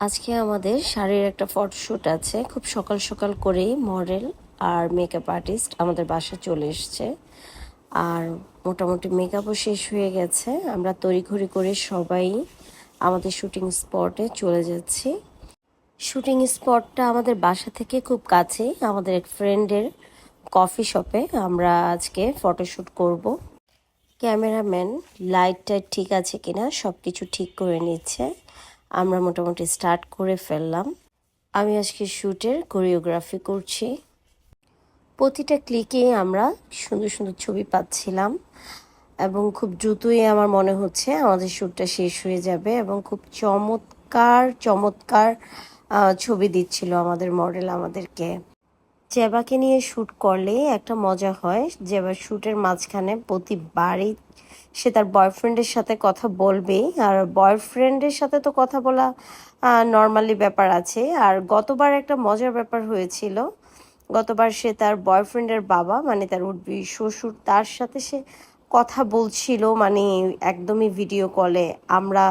আজকে আমাদের শাড়ির একটা ফটোশ্যুট আছে। খুব সকাল সকাল করেই মডেল আর মেকআপ আর্টিস্ট আমাদের বাসায় চলে এসছে। আর মোটামুটি মেকআপও শেষ হয়ে গেছে। আমরা তড়িঘড়ি করে সবাই আমাদের শুটিং স্পটে চলে যাচ্ছি। শুটিং স্পটটা আমাদের বাসা থেকে খুব কাছেই, আমাদের এক ফ্রেন্ডের কফি শপে আমরা আজকে ফটোশ্যুট করব। ক্যামেরাম্যান লাইট টাইট ঠিক আছে কিনা সব কিছু ঠিক করে নিচ্ছে। আমরা মোটামুটি স্টার্ট করে ফেললাম। আমি আজকে শ্যুটের কোরিওগ্রাফি করছি। প্রতিটা ক্লিকেই আমরা সুন্দর সুন্দর ছবি পাচ্ছিলাম এবং খুব দ্রুতই আমার মনে হচ্ছে আমাদের শ্যুটটা শেষ হয়ে যাবে এবং খুব চমৎকার চমৎকার ছবি দিচ্ছিল আমাদের মডেল আমাদেরকে। জেবাকে নিয়ে শ্যুট করলে একটা মজা হয়। জেবা শ্যুটের মাঝখানে প্রতিবারই সে তার বয়ফ্রেন্ডের সাথে কথা বলবেই আর বয়ফ্রেন্ডের সাথে তো কথা বলা নর্মালি ব্যাপার আছে। আর গতবার একটা মজার ব্যাপার হয়েছিল। গতবার সে তার বয়ফ্রেন্ডের বাবা মানে তার উঠবি শ্বশুর, তার সাথে সে কথা বলছিল মানে একদমই ভিডিও কলে আমরা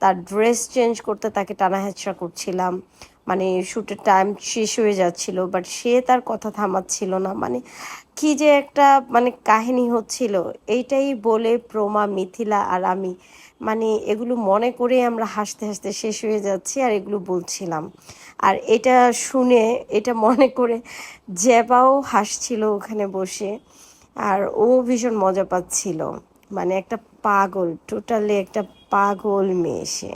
তার ড্রেস চেঞ্জ করতে তাকে টানা করছিলাম। মানে শ্যুটের টাইম শেষ হয়ে যাচ্ছিল বাট সে তার কথা থামাচ্ছিল না। মানে কি যে একটা মানে কাহিনী হচ্ছিল, এইটাই বলে প্রমা, মিথিলা আর আমি। মানে এগুলো মনে করে আমরা হাসতে হাসতে শেষ হয়ে যাচ্ছি আর এগুলো বলছিলাম। আর এটা শুনে, এটা মনে করে জেবাও হাসছিল ওখানে বসে আর ও ভীষণ মজা পাচ্ছিল। মানে একটা পাগল টোটালি একটা পাগল মেয়ে সে।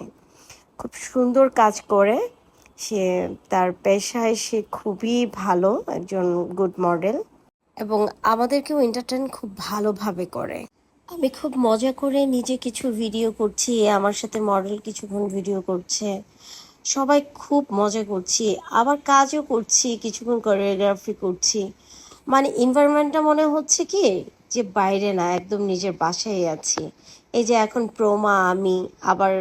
খুব সুন্দর কাজ করে। সে, তার পেশায় সে খুবই ভালো, একজন গুড মডেল এবং আমাদেরকেও এন্টারটেন খুব ভালোভাবে করে। আমি খুব মজা করে নিজে কিছু ভিডিও করছি, আমার সাথে মডেল কিছুক্ষণ ভিডিও করছে। সবাই খুব মজা করছি, আবার কাজও করছি, কিছুক্ষণ কোরিওগ্রাফি করছি। মানে এনভায়রনমেন্টটা মনে হচ্ছে কি, যে বাইরে না, একদম নিজের বাসায় আছি। এই যে এখন প্রমা, আমি, আবার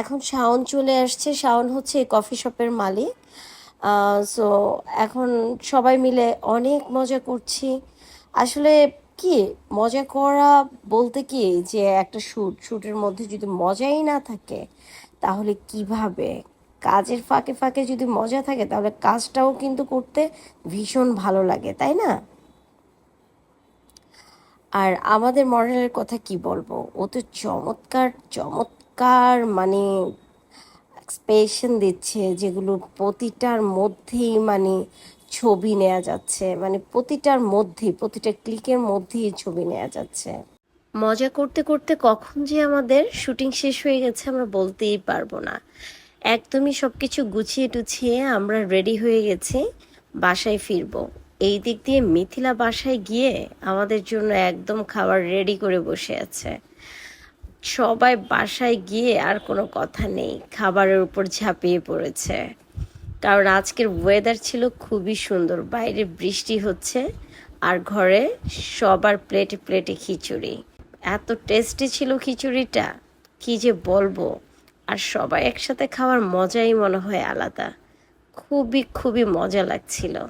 এখন শাওন চলে আসছে। শাওন হচ্ছে কফি শপের মালিক। সো এখন সবাই মিলে অনেক মজা করছি। আসলে কি, মজা করা বলতে কি, যে একটা শ্যুট শ্যুটের মধ্যে যদি মজাই না থাকে, তাহলে কীভাবে? কাজের ফাঁকে ফাঁকে যদি মজা থাকে, তাহলে কাজটাও কিন্তু করতে ভীষণ ভালো লাগে, তাই না? আর আমাদের মডেলের কথা কি বলব? ও তো চমৎকার চমৎকার মানে এক্সপ্রেশন দিচ্ছে যেগুলো প্রতিটার মধ্যেই মানে ছবি নেওয়া যাচ্ছে। মানে প্রতিটার মধ্যেই, প্রতিটা ক্লিকের মধ্যেই ছবি নেওয়া যাচ্ছে। মজা করতে করতে কখন যে আমাদের শুটিং শেষ হয়ে গেছে আমরা বলতেই পারব না। একদমই সব কিছু গুছিয়ে টুছিয়ে আমরা রেডি হয়ে গেছি, বাসায় ফিরবো। এই দিক দিয়ে মিথিলা বাসায় গিয়ে আমাদের জন্য একদম খাবার রেডি করে বসে আছে। সবাই বাসায় গিয়ে আর কোনো কথা নেই। খাবারের উপর ঝাঁপিয়ে পড়েছে। কারণ আজকের ওয়েদার ছিল খুবই সুন্দর। বাইরে বৃষ্টি হচ্ছে আর ঘরে সবার প্লেটে প্লেটে খিচুড়ি। এত টেস্টি ছিল খিচুড়িটা, কি যে বলব? আর সবাই একসাথে খাওয়ার মজাই মনে হয় আলাদা। খুবই খুবই মজা লাগছিল।